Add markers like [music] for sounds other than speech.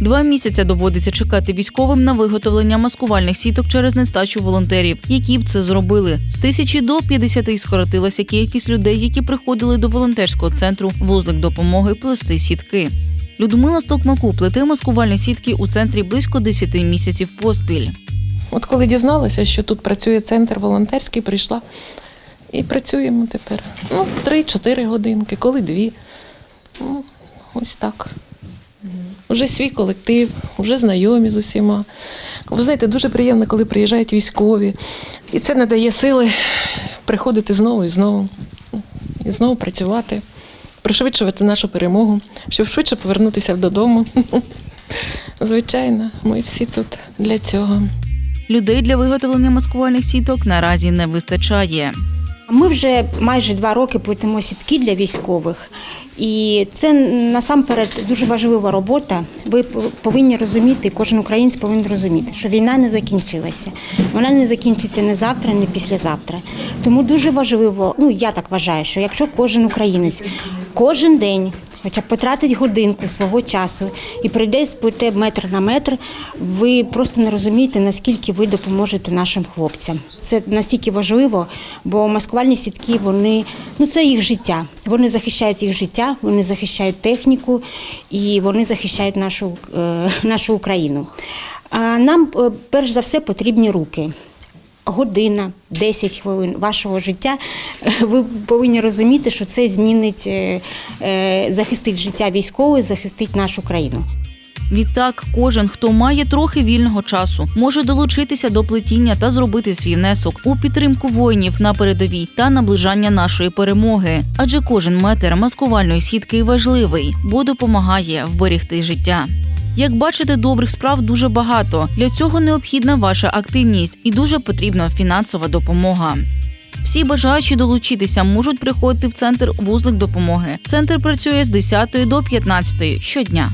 Два місяця доводиться чекати військовим на виготовлення маскувальних сіток через нестачу волонтерів, які б це зробили. З тисячі до 50 скоротилася кількість людей, які приходили до волонтерського центру вузлик допомоги плести сітки. Людмила Стокмаку плете маскувальні сітки у центрі близько 10 місяців поспіль. От коли дізналася, що тут працює центр волонтерський, прийшла і працюємо тепер. Ну, 3-4 годинки, коли дві. Ну, ось так. Вже свій колектив, вже знайомі з усіма. Ви знаєте, дуже приємно, коли приїжджають військові. І це надає сили приходити знову і знову. І знову працювати, пришвидшувати нашу перемогу, щоб швидше повернутися додому. [laughs] Звичайно, ми всі тут для цього. Людей для виготовлення маскувальних сіток наразі не вистачає. Ми вже майже два роки плетемо сітки для військових, і це насамперед дуже важлива робота. Ви повинні розуміти, кожен українець повинен розуміти, що війна не закінчилася. Вона не закінчиться не завтра, не післязавтра. Тому дуже важливо, ну я так вважаю, що якщо кожен українець кожен день. Хоча потратить годинку свого часу і прийде і сплете метр на метр, ви просто не розумієте, наскільки ви допоможете нашим хлопцям. Це настільки важливо, бо маскувальні сітки вони ну це їх життя. Вони захищають їх життя, вони захищають техніку і вони захищають нашу, е, нашу Україну. Нам е, перш за все потрібні руки година, 10 хвилин вашого життя, ви повинні розуміти, що це змінить, е, е, захистить життя військових, захистить нашу країну. Відтак, кожен, хто має трохи вільного часу, може долучитися до плетіння та зробити свій внесок у підтримку воїнів на передовій та наближання нашої перемоги. Адже кожен метр маскувальної сітки важливий, бо допомагає вберегти життя. Як бачите, добрих справ дуже багато. Для цього необхідна ваша активність і дуже потрібна фінансова допомога. Всі бажаючі долучитися можуть приходити в центр вузлик допомоги. Центр працює з 10 до 15 щодня.